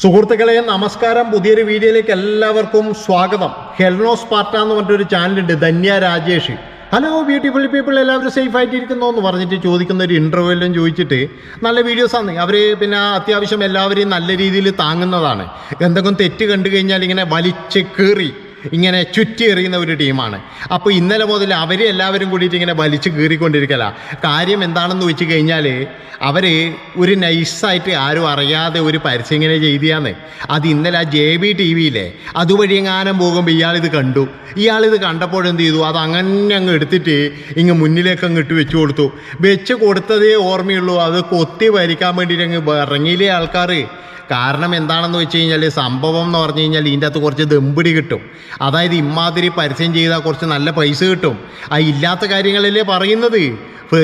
സുഹൃത്തുക്കളെ നമസ്കാരം. പുതിയൊരു വീഡിയോയിലേക്ക് എല്ലാവർക്കും സ്വാഗതം. ഹെൽനോസ് പാർട്ട എന്ന് പറഞ്ഞൊരു ചാനലുണ്ട് Dhanya Rajesh. Hello beautiful people എല്ലാവരും സേഫ് ആയിട്ടിരിക്കുന്നോ എന്ന് പറഞ്ഞിട്ട് ചോദിക്കുന്ന ഒരു ഇന്റർവ്യൂലും ചോദിച്ചിട്ട് നല്ല വീഡിയോസാണ് അവർ പിന്നെ അത്യാവശ്യം എല്ലാവരെയും നല്ല രീതിയിൽ താങ്ങുന്നതാണ്. എന്തെങ്കിലും തെറ്റ് കണ്ടു കഴിഞ്ഞാൽ ഇങ്ങനെ വലിച്ച് കീറി ഇങ്ങനെ ചുറ്റി എറിയുന്ന ഒരു ടീമാണ്. അപ്പോൾ ഇന്നലെ മുതൽ അവർ എല്ലാവരും കൂടിയിട്ട് ഇങ്ങനെ വലിച്ചു കീറിക്കൊണ്ടിരിക്കല. കാര്യം എന്താണെന്ന് വെച്ച് കഴിഞ്ഞാൽ അവർ ഒരു നൈസായിട്ട് ആരും അറിയാതെ ഒരു പരസ്യം ഇങ്ങനെ ചെയ്തിയാന്ന്. അത് ഇന്നലെ ആ ജെ ബി ടി വിയിലെ അതുവഴി എങ്ങാനും പോകുമ്പോൾ ഇയാളിത് കണ്ടു. ഇയാളിത് കണ്ടപ്പോഴെന്ത് ചെയ്തു? അത് അങ്ങനെ അങ്ങ് എടുത്തിട്ട് ഇങ്ങ് മുന്നിലേക്ക് അങ്ങ് ഇട്ട് വെച്ച് കൊടുത്തു. വെച്ച് കൊടുത്തതേ ഓർമ്മയുള്ളൂ. അത് കൊത്തി വരിക്കാൻ വേണ്ടിയിട്ട് അങ്ങ് ഇറങ്ങിയില്ലേ ആൾക്കാർ കാരണം എന്താണെന്ന് വെച്ച് കഴിഞ്ഞാൽ സംഭവം എന്ന് പറഞ്ഞു കഴിഞ്ഞാൽ ഇതിന്റെ അകത്ത് കുറച്ച് ദമ്പിടി കിട്ടും. അതായത് ഇമാതിരി പരസ്യം ചെയ്താൽ കുറച്ച് നല്ല പൈസ കിട്ടും. ആ ഇല്ലാത്ത കാര്യങ്ങളല്ലേ പറയുന്നത്?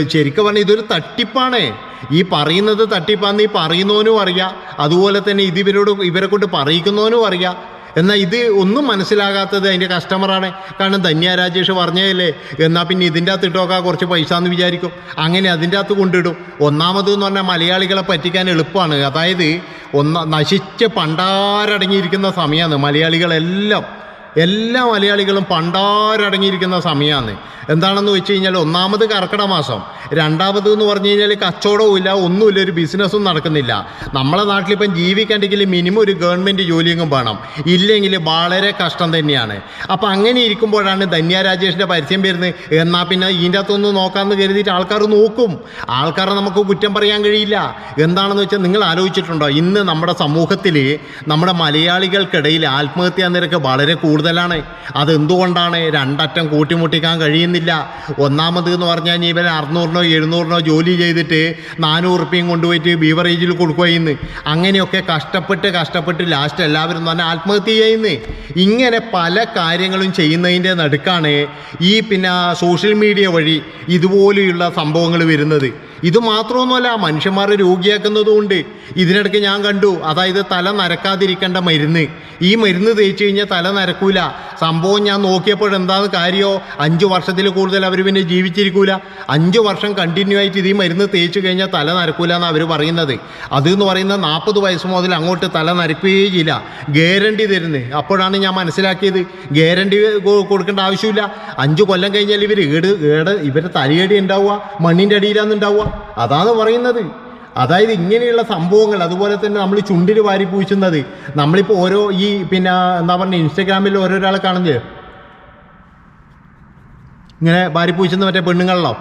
ശരിക്കും പറഞ്ഞാൽ ഇതൊരു തട്ടിപ്പാണ്. ഈ പറയുന്നത് തട്ടിപ്പാന്ന് ഈ പറയുന്നവനും അറിയാം. അതുപോലെ തന്നെ ഇത് ഇവരോട് ഇവരെ കൊണ്ട് പറയിക്കുന്നവനും അറിയാം. എന്നാൽ ഇത് ഒന്നും മനസ്സിലാകാത്തത് അതിന്റെ കസ്റ്റമറാണ് കാരണം ധന്യ രാജേഷ് പറഞ്ഞതല്ലേ എന്നാൽ പിന്നെ ഇതിന്റെ അകത്ത് ഇട്ടോക്കാ കുറച്ച് പൈസ എന്ന് വിചാരിക്കും. അങ്ങനെ അതിന്റെ അകത്ത് കൊണ്ടിടും. ഒന്നാമത് എന്ന് പറഞ്ഞാൽ മലയാളികളെ പറ്റിക്കാൻ എളുപ്പമാണ് അതായത് ഒന്ന നശിച്ച് പണ്ടാരടങ്ങിയിരിക്കുന്ന സമയമാണ് മലയാളികളെല്ലാം. എല്ലാ മലയാളികളും പണ്ടാരടങ്ങിയിരിക്കുന്ന സമയമാണ്. എന്താണെന്ന് വെച്ച് കഴിഞ്ഞാൽ ഒന്നാമത് കർക്കിടക മാസം. രണ്ടാമത് എന്ന് പറഞ്ഞു കഴിഞ്ഞാൽ കച്ചവടവും ഇല്ല ഒന്നുമില്ല ഒരു ബിസിനസ്സും നടക്കുന്നില്ല. നമ്മളെ നാട്ടിലിപ്പം ജീവിക്കണ്ടെങ്കിൽ മിനിമം ഒരു ഗവൺമെന്റ് ജോലിയെങ്കിലും വേണം. ഇല്ലെങ്കിൽ വളരെ കഷ്ടം തന്നെയാണ്. അപ്പം അങ്ങനെ ഇരിക്കുമ്പോഴാണ് ധന്യ രാജേഷിന്റെ പരസ്യം വരുന്നത്. എന്നാൽ പിന്നെ ഇതിന്റെ അകത്തൊന്ന് നോക്കാമെന്ന് കരുതിയിട്ട് ആൾക്കാർ നോക്കും. ആൾക്കാരെ നമുക്ക് കുറ്റം പറയാൻ കഴിയില്ല. എന്താണെന്ന് വെച്ചാൽ നിങ്ങൾ ആലോചിച്ചിട്ടുണ്ടോ? ഇന്ന് നമ്മുടെ സമൂഹത്തിൽ നമ്മുടെ മലയാളികൾക്കിടയിൽ ആത്മഹത്യാ നിരക്ക് വളരെ കൂടുതലാണ്. അതെന്തുകൊണ്ടാണ് രണ്ടറ്റം കൂട്ടിമുട്ടിക്കാൻ കഴിയുന്നില്ല? ഒന്നാമത് എന്ന് പറഞ്ഞാൽ ഇവർ അറുന്നൂറിനോ എഴുന്നൂറിനോ ജോലി ചെയ്തിട്ട് നാനൂറ് റുപ്യയും കൊണ്ടുപോയിട്ട് ബീവറേജിൽ കൊടുക്കുകയെന്ന് അങ്ങനെയൊക്കെ കഷ്ടപ്പെട്ട് കഷ്ടപ്പെട്ട് ലാസ്റ്റ് എല്ലാവരും തന്നെ ആത്മഹത്യ ചെയ്യുന്നു. ഇങ്ങനെ പല കാര്യങ്ങളും ചെയ്യുന്നതിന്റെ നടുക്കാണ് ഈ പിന്നെ സോഷ്യൽ മീഡിയ വഴി ഇതുപോലെയുള്ള സംഭവങ്ങൾ വരുന്നത്. ഇത് മാത്രമൊന്നുമല്ല മനുഷ്യന്മാരെ രോഗിയാക്കുന്നതുകൊണ്ട് ഇതിനിടയ്ക്ക് ഞാൻ കണ്ടു അതായത് തല നരക്കാതിരിക്കേണ്ട മരുന്ന്. ഈ മരുന്ന് തേച്ച് കഴിഞ്ഞാൽ തല നരക്കൂല. സംഭവം ഞാൻ നോക്കിയപ്പോൾ എന്താണ് കാര്യമോ അഞ്ച് വർഷത്തിൽ കൂടുതൽ അവർ പിന്നെ ജീവിച്ചിരിക്കൂല. അഞ്ച് വർഷം കണ്ടിന്യൂ ആയിട്ട് ഇത് ഈ മരുന്ന് തേച്ച് കഴിഞ്ഞാൽ തല നരക്കൂല എന്നാണ് അവർ പറയുന്നത്. അത് എന്ന് പറയുന്നത് നാൽപ്പത് വയസ്സ് മുതൽ അങ്ങോട്ട് തല നരക്കുകയേ ചെയ്യില്ല. ഗ്യാരണ്ടി തരുന്നത് അപ്പോഴാണ് ഞാൻ മനസ്സിലാക്കിയത്. ഗ്യാരണ്ടി കൊടുക്കേണ്ട ആവശ്യമില്ല. അഞ്ച് കൊല്ലം കഴിഞ്ഞാൽ ഇവർ ഏട് ഏട് ഇവരുടെ തലയടി ഉണ്ടാവുക മണ്ണിന്റെ അടിയിലാണ് ഉണ്ടാവുക. അതാണ് പറയുന്നത്. അതായത് ഇങ്ങനെയുള്ള സംഭവങ്ങൾ അതുപോലെ തന്നെ നമ്മൾ ചുണ്ടിൽ വാരി പൂശുന്നത് നമ്മളിപ്പോൾ ഓരോ ഈ പിന്നെ എന്താ പറയുക ഇൻസ്റ്റഗ്രാമിൽ ഓരോരാളെ കാണുന്നത് ഇങ്ങനെ വാരി പൂശുന്ന മറ്റേ പെണ്ണുങ്ങളിലോ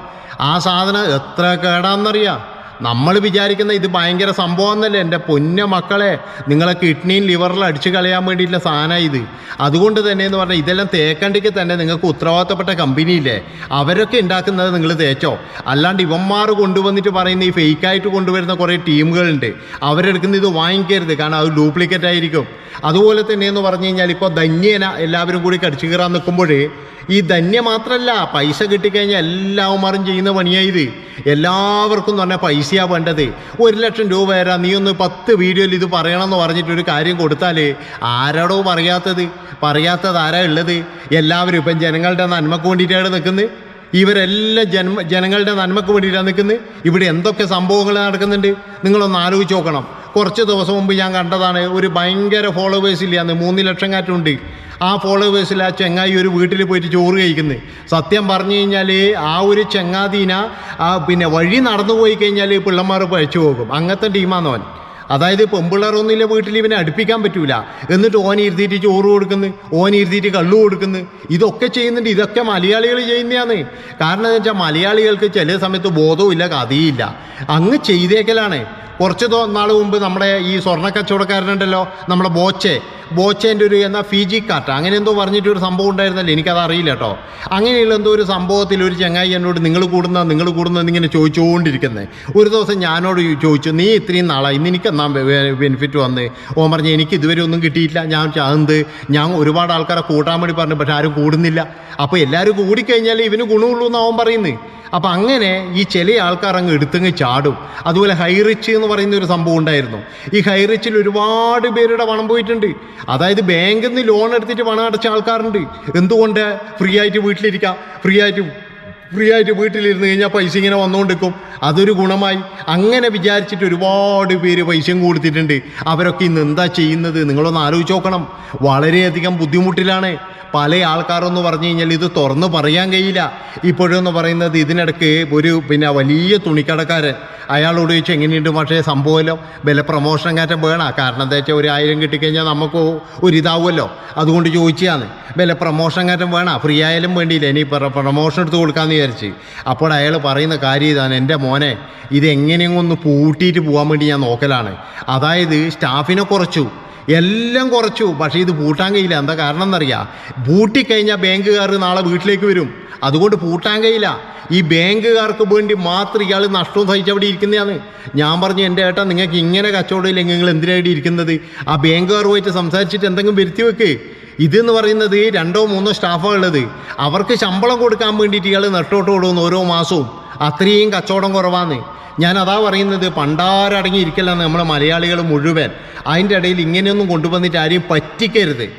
ആ സാധനം എത്ര കേടാന്നറിയാം. നമ്മൾ വിചാരിക്കുന്ന ഇത് ഭയങ്കര സംഭവം എന്നല്ലേ? എന്റെ പൊന്ന മക്കളെ നിങ്ങളെ കിഡ്നിയും ലിവറിലും അടിച്ച് കളയാൻ വേണ്ടിയിട്ടുള്ള സാധനമാണ് ഇത്. അതുകൊണ്ട് തന്നെ എന്ന് പറഞ്ഞാൽ ഇതെല്ലാം തേക്കണ്ടിക്ക് തന്നെ നിങ്ങൾക്ക് ഉത്തരവാദിത്തപ്പെട്ട കമ്പനിയില്ലേ അവരൊക്കെ ഉണ്ടാക്കുന്നത് നിങ്ങൾ തേച്ചോ? അല്ലാണ്ട് ഇവന്മാർ കൊണ്ടുവന്നിട്ട് പറയുന്ന ഈ ഫേക്കായിട്ട് കൊണ്ടുവരുന്ന കുറേ ടീമുകളുണ്ട്. അവരെടുക്കുന്ന ഇത് വാങ്ങിക്കരുത് കാരണം അത് ഡ്യൂപ്ലിക്കേറ്റ് ആയിരിക്കും. അതുപോലെ തന്നെ എന്ന് പറഞ്ഞു കഴിഞ്ഞാൽ ഇപ്പോൾ ധന്യേന എല്ലാവരും കൂടി കടിച്ചു കയറാൻ നിൽക്കുമ്പോൾ ഈ ധന്യ മാത്രമല്ല പൈസ കിട്ടിക്കഴിഞ്ഞാൽ എല്ലാവന്മാരും ചെയ്യുന്ന പണിയായത് എല്ലാവർക്കും എന്ന് പറഞ്ഞാൽ പൈസയാണ് വേണ്ടത് ഒരു ലക്ഷം രൂപ തരാം. നീ ഒന്ന് പത്ത് വീഡിയോയിൽ ഇത് പറയണമെന്ന് പറഞ്ഞിട്ട് ഒരു കാര്യം കൊടുത്താൽ ആരാടോ പറയാത്തത്? പറയാത്തത് ആരാ ഉള്ളത്? എല്ലാവരും ഇപ്പം ജനങ്ങളുടെ നന്മക്ക് വേണ്ടിയിട്ടാണ് നിൽക്കുന്നത്. ഇവരെല്ലാം ജന്മ ജനങ്ങളുടെ നന്മക്ക് വേണ്ടിയിട്ടാണ് നിൽക്കുന്നത്. ഇവിടെ എന്തൊക്കെ സംഭവങ്ങൾ നടക്കുന്നുണ്ട്? നിങ്ങളൊന്ന് ആലോചിച്ച് നോക്കണം. കുറച്ച് ദിവസം മുമ്പ് ഞാൻ കണ്ടതാണ് ഒരു ഭയങ്കര ഫോളോവേഴ്സ് ഇല്ലാന്ന് മൂന്ന് ലക്ഷം കാറ്റുണ്ട്. ആ ഫോളോവേഴ്സിൽ ആ ചെങ്ങായി ഒരു വീട്ടിൽ പോയിട്ട് ചോറ് കഴിക്കുന്നത് സത്യം പറഞ്ഞു കഴിഞ്ഞാൽ ആ ഒരു ചെങ്ങാതീന ആ പിന്നെ വഴി നടന്നു പോയി കഴിഞ്ഞാൽ പിള്ളന്മാർ പഴച്ചു പോകും. അങ്ങനത്തെ ടീമാണെന്നവൻ അതായത് പെമ്പിള്ളേരൊന്നുമില്ല വീട്ടിൽ ഇവനെ അടുപ്പിക്കാൻ പറ്റൂല. എന്നിട്ട് ഓൻ ഇരുത്തിയിട്ട് ചോറ് കൊടുക്കുന്നു ഓൻ ഇരുത്തിയിട്ട് കള്ളു കൊടുക്കുന്നു. ഇതൊക്കെ ചെയ്യുന്നുണ്ട്. ഇതൊക്കെ മലയാളികൾ ചെയ്യുന്നതാണ്. കാരണം എന്ന് വെച്ചാൽ മലയാളികൾക്ക് ചില സമയത്ത് ബോധവും ഇല്ല കഥയില്ല അങ്ങ് ചെയ്തേക്കലാണ്. കുറച്ച് നാൾ മുമ്പ് നമ്മുടെ ഈ സ്വർണ കച്ചവടക്കാരനുണ്ടല്ലോ നമ്മുടെ ബോച്ചെ. ബോച്ചേന്റെ ഒരു എന്നാ ഫിജി കാട്ട. അങ്ങനെ എന്തോ പറഞ്ഞിട്ട് ഒരു സംഭവം ഉണ്ടായിരുന്നല്ലോ? എനിക്കത് അറിയില്ല കേട്ടോ അങ്ങനെയുള്ള എന്തോ ഒരു സംഭവത്തിൽ ഒരു ചങ്ങായി എന്നോട് നിങ്ങൾ കൂടുന്ന നിങ്ങൾ കൂടുന്ന എന്നിങ്ങനെ ചോദിച്ചുകൊണ്ടിരിക്കുന്നത് ഒരു ദിവസം ഞാനോട് ചോദിച്ചു നീ ഇത്രയും നാളായി ഇന്ന് എനിക്ക് എന്നാ ബെനിഫിറ്റ് വന്ന്? ഓൻ പറഞ്ഞു എനിക്ക് ഇതുവരെ ഒന്നും കിട്ടിയില്ല ഞാൻ അത് ഞാൻ ഒരുപാട് ആൾക്കാരെ കൂട്ടാൻ വേണ്ടി പറഞ്ഞു പക്ഷെ ആരും കൂടുന്നില്ല. അപ്പോൾ എല്ലാവരും കൂടിക്കഴിഞ്ഞാൽ ഇവന് ഗുണമുള്ളൂ എന്ന് അവൻ പറയുന്നത് അപ്പം അങ്ങനെ ഈ ചില ആൾക്കാർ അങ്ങ് എടുത്തങ്ങ് ചാടും. അതുപോലെ ഹൈറിച്ച് എന്ന് പറയുന്ന ഒരു സംഭവം ഉണ്ടായിരുന്നു. ഈ ഹൈറിച്ചിൽ ഒരുപാട് പേരുടെ പണം പോയിട്ടുണ്ട്. അതായത് ബാങ്കിൽ നിന്ന് ലോൺ എടുത്തിട്ട് പണം അടച്ച ആൾക്കാരുണ്ട്. എന്തുകൊണ്ട്? ഫ്രീ ആയിട്ട് വീട്ടിലിരിക്കാം. ഫ്രീ ആയിട്ട് ഫ്രീ ആയിട്ട് വീട്ടിലിരുന്ന് കഴിഞ്ഞാൽ പൈസ ഇങ്ങനെ വന്നുകൊണ്ടിരിക്കും അതൊരു ഗുണമായി. അങ്ങനെ വിചാരിച്ചിട്ട് ഒരുപാട് പേര് പൈസയും കൊടുത്തിട്ടുണ്ട്. അവരൊക്കെ ഇന്ന് എന്താ ചെയ്യുന്നത്? നിങ്ങളൊന്ന് ആലോചിച്ച് നോക്കണം. വളരെയധികം ബുദ്ധിമുട്ടിലാണ്. പല ആൾക്കാരൊന്ന് പറഞ്ഞു കഴിഞ്ഞാൽ ഇത് തുറന്ന് പറയാൻ കഴിയില്ല. ഇപ്പോഴെന്ന് പറയുന്നത് ഇതിനിടയ്ക്ക് ഒരു പിന്നെ വലിയ തുണിക്കടക്കാരൻ അയാളോട് ചോദിച്ചു എങ്ങനെയുണ്ട് പക്ഷേ സംഭവമല്ലോ? വില പ്രൊമോഷൻ കയറ്റം വേണം? കാരണം എന്താ വെച്ചാൽ ഒരു ആയിരം കിട്ടിക്കഴിഞ്ഞാൽ നമുക്ക് ഒരു ഇതാവുമല്ലോ അതുകൊണ്ട് ചോദിച്ചതാണ് വില പ്രൊമോഷൻ കയറ്റം വേണം? ഫ്രീ ആയാലും വേണ്ടിയില്ല. ഇനി പ്രൊമോഷൻ എടുത്ത് കൊടുക്കാമെന്ന് വിചാരിച്ച്. അപ്പോൾ അയാൾ പറയുന്ന കാര്യം ഇതാണ് എന്റെ മോനെ ഇത് എങ്ങനെയും ഒന്ന് പൂട്ടിയിട്ട് പോകാൻ വേണ്ടി ഞാൻ നോക്കലാണ്. അതായത് സ്റ്റാഫിനെ കുറച്ചു എല്ലാം കുറച്ചു പക്ഷേ ഇത് പൂട്ടാൻ കഴിയില്ല. എന്താ കാരണം എന്നറിയാം? പൂട്ടിക്കഴിഞ്ഞാൽ ബാങ്കുകാർ നാളെ വീട്ടിലേക്ക് വരും. അതുകൊണ്ട് പൂട്ടാൻ കഴിയില്ല. ഈ ബാങ്കുകാർക്ക് വേണ്ടി മാത്രം ഇയാൾ നഷ്ടവും സഹിച്ചവിടെ ഇരിക്കുന്നതാണ്. ഞാൻ പറഞ്ഞു എന്റെ ഏട്ടാ നിങ്ങൾക്ക് ഇങ്ങനെ കച്ചവടമില്ലെങ്കിൽ നിങ്ങൾ എന്തിനായിട്ട് ഇരിക്കുന്നത്? ആ ബാങ്കുകാർ പോയിട്ട് സംസാരിച്ചിട്ട് എന്തെങ്കിലും വരുത്തി വെക്ക്. ഇതെന്ന് പറയുന്നത് രണ്ടോ മൂന്നോ സ്റ്റാഫാണ് ഉള്ളത് അവർക്ക് ശമ്പളം കൊടുക്കാൻ വേണ്ടിയിട്ട് ഇയാൾ നെട്ടോട്ട് കൊടുക്കുന്നു ഓരോ മാസവും. അത്രയും കച്ചവടം കുറവാന്ന്. ഞാൻ അതാ പറയുന്നത് പണ്ടാരടങ്ങിയിരിക്കലാണ് നമ്മളെ മലയാളികൾ മുഴുവൻ. അതിന്റെ ഇടയിൽ ഇങ്ങനെയൊന്നും കൊണ്ടുവന്നിട്ട് ആരെയും പറ്റിക്കരുത്.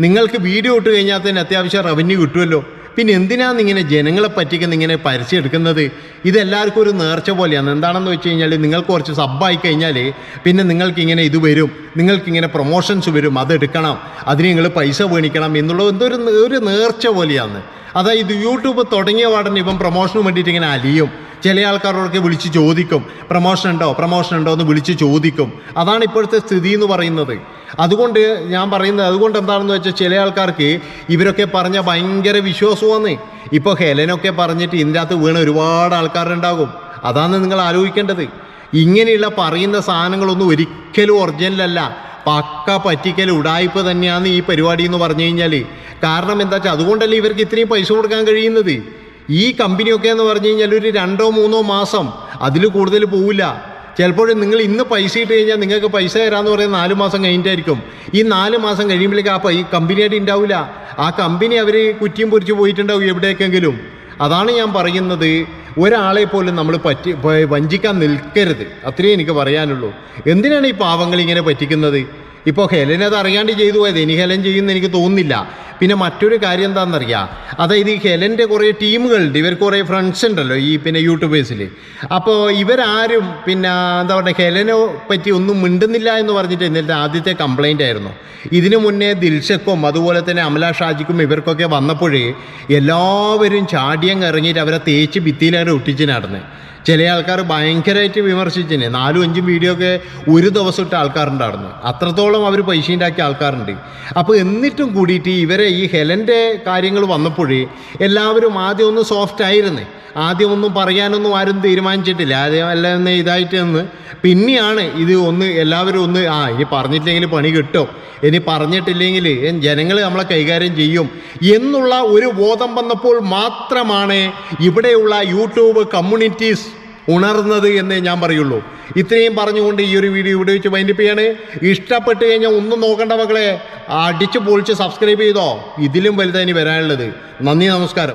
നിങ്ങൾക്ക് വീഡിയോ ഇട്ട് കഴിഞ്ഞാൽ തന്നെ അത്യാവശ്യം റവന്യൂ കിട്ടുമല്ലോ. പിന്നെ എന്തിനാണ് ഇങ്ങനെ ജനങ്ങളെ പറ്റിക്കുന്ന ഇങ്ങനെ പരസ്യം എടുക്കുന്നത്? ഇതെല്ലാവർക്കും ഒരു നേർച്ച പോലെയാണ്. എന്താണെന്ന് വെച്ച് കഴിഞ്ഞാൽ നിങ്ങൾക്ക് കുറച്ച് സബ്ബായി കഴിഞ്ഞാൽ പിന്നെ നിങ്ങൾക്ക് ഇങ്ങനെ ഇത് വരും. നിങ്ങൾക്ക് ഇങ്ങനെ പ്രൊമോഷൻസ് വരും. അതെടുക്കണം അതിന് നിങ്ങൾ പൈസ വേണിക്കണം എന്നുള്ളത് എന്തോ ഒരു ഒരു നേർച്ച പോലെയാണ്. അതായത് യൂട്യൂബ് തുടങ്ങിയ പാടന്നെ ഇപ്പം പ്രൊമോഷന് വേണ്ടിയിട്ട് ഇങ്ങനെ അലിയും. ചില ആൾക്കാരോടൊക്കെ വിളിച്ച് ചോദിക്കും. പ്രൊമോഷൻ ഉണ്ടോ? പ്രൊമോഷൻ ഉണ്ടോ എന്ന് വിളിച്ച് ചോദിക്കും. അതാണ് ഇപ്പോഴത്തെ സ്ഥിതി എന്ന് പറയുന്നത്. അതുകൊണ്ട് ഞാൻ പറയുന്നത് അതുകൊണ്ട് എന്താണെന്ന് വെച്ചാൽ ചില ആൾക്കാർക്ക് ഇവരൊക്കെ പറഞ്ഞ ഭയങ്കര വിശ്വാസമാണ്. ഇപ്പോൾ ഹെലനൊക്കെ പറഞ്ഞിട്ട് ഇതിന്റെ അകത്ത് വീണ ഒരുപാട് ആൾക്കാരുണ്ടാകും അതാണ് നിങ്ങൾ ആലോചിക്കേണ്ടത്. ഇങ്ങനെയുള്ള പറയുന്ന സാധനങ്ങളൊന്നും ഒരിക്കലും ഒറിജിനലല്ല പക്ക പറ്റിക്കൽ ഉടായ്പ തന്നെയാണ് ഈ പരിപാടി എന്ന് പറഞ്ഞു കഴിഞ്ഞാൽ കാരണം എന്താ വെച്ചാൽ അതുകൊണ്ടല്ലേ ഇവർക്ക് ഇത്രയും പൈസ കൊടുക്കാൻ കഴിയുന്നത്? ഈ കമ്പനിയൊക്കെ എന്ന് പറഞ്ഞു കഴിഞ്ഞാൽ ഒരു രണ്ടോ മൂന്നോ മാസം അതിൽ കൂടുതൽ പോവില്ല. ചിലപ്പോൾ നിങ്ങൾ ഇന്ന് പൈസ ഇട്ട് കഴിഞ്ഞാൽ നിങ്ങൾക്ക് പൈസ തരാമെന്ന് പറയുന്നത് നാല് മാസം കഴിഞ്ഞിട്ടായിരിക്കും. ഈ നാല് മാസം കഴിയുമ്പോഴേക്ക് ആ പൈ കമ്പനിയായിട്ട് ഉണ്ടാവില്ല ആ കമ്പനി അവർ കുറ്റിയും പൊരിച്ച് പോയിട്ടുണ്ടാവും എവിടേക്കെങ്കിലും. അതാണ് ഞാൻ പറയുന്നത്. ഒരാളെ പോലും നമ്മൾ പറ്റി വഞ്ചിക്കാൻ നിൽക്കരുത്. അത്രയേ എനിക്ക് പറയാനുള്ളൂ. എന്തിനാണ് ഈ പാവങ്ങൾ ഇങ്ങനെ പറ്റിക്കുന്നത്? ഇപ്പോൾ ഹെലൻ അത് അറിയാണ്ട് ചെയ്തു പോയത്. ഇനി ഹെലൻ ചെയ്യുമെന്ന് എനിക്ക് തോന്നുന്നില്ല. പിന്നെ മറ്റൊരു കാര്യം എന്താണെന്നറിയാം അതായത് ഈ ഹെലന്റെ കുറേ ടീമുകളുണ്ട്. ഇവർക്ക് കുറേ ഫ്രണ്ട്സ് ഉണ്ടല്ലോ ഈ പിന്നെ യൂട്യൂബേഴ്സിൽ അപ്പോൾ ഇവരാരും പിന്നെ എന്താ പറയുക ഹെലനെ പറ്റി ഒന്നും മിണ്ടുന്നില്ല എന്ന് പറഞ്ഞിട്ട് ഇന്നലത്തെ ആദ്യത്തെ കംപ്ലൈന്റ് ആയിരുന്നു. ഇതിനു മുന്നേ ദിൽഷക്കും അതുപോലെ തന്നെ അമല ഷാജിക്കും ഇവർക്കൊക്കെ വന്നപ്പോഴേ എല്ലാവരും ചാടിയങ്ങ് ഇറങ്ങിയിട്ട് അവരെ തേച്ച് ഭിത്തിയിലാണ് ഒട്ടിച്ച് നടന്നത് ചില ആൾക്കാർ ഭയങ്കരമായിട്ട് വിമർശിച്ചിന്. നാലും അഞ്ചും വീഡിയോ ഒക്കെ ഒരു ദിവസം ഇട്ട ആൾക്കാരുണ്ടായിരുന്നു. അത്രത്തോളം അവർ പൈസ ഉണ്ടാക്കിയ ആൾക്കാരുണ്ട്. അപ്പോൾ എന്നിട്ടും കൂടിയിട്ട് ഇവരെ ഈ ഹെലന്റെ കാര്യങ്ങൾ വന്നപ്പോഴേ എല്ലാവരും ആദ്യം ഒന്ന് സോഫ്റ്റ് ആയിരുന്നു. ആദ്യം ഒന്നും പറയാനൊന്നും ആരും തീരുമാനിച്ചിട്ടില്ല. ആദ്യം എല്ലാം ഒന്ന് ഇതായിട്ട് പിന്നെയാണ് ഇത് ഒന്ന് എല്ലാവരും ഒന്ന് ആ ഇനി പറഞ്ഞിട്ടില്ലെങ്കിൽ പണി കിട്ടും. ഇനി പറഞ്ഞിട്ടില്ലെങ്കിൽ ജനങ്ങൾ നമ്മളെ കൈകാര്യം ചെയ്യും. എന്നുള്ള ഒരു ബോധം വന്നപ്പോൾ മാത്രമാണ് ഇവിടെയുള്ള യൂട്യൂബ് കമ്മ്യൂണിറ്റീസ് ഉണർന്നത് എന്നേ ഞാൻ പറയുള്ളൂ. ഇത്രയും പറഞ്ഞുകൊണ്ട് ഈ ഒരു വീഡിയോ ഇവിടെ വെച്ച് വൈൻഡിപ്പിയാണ് ഇഷ്ടപ്പെട്ട് കഴിഞ്ഞാൽ ഒന്നും നോക്കണ്ട മക്കളെ. അടിച്ചു പൊളിച്ച് സബ്സ്ക്രൈബ് ചെയ്തോ. ഇതിലും വലുതായി വരാനുള്ളത്. നന്ദി നമസ്കാരം.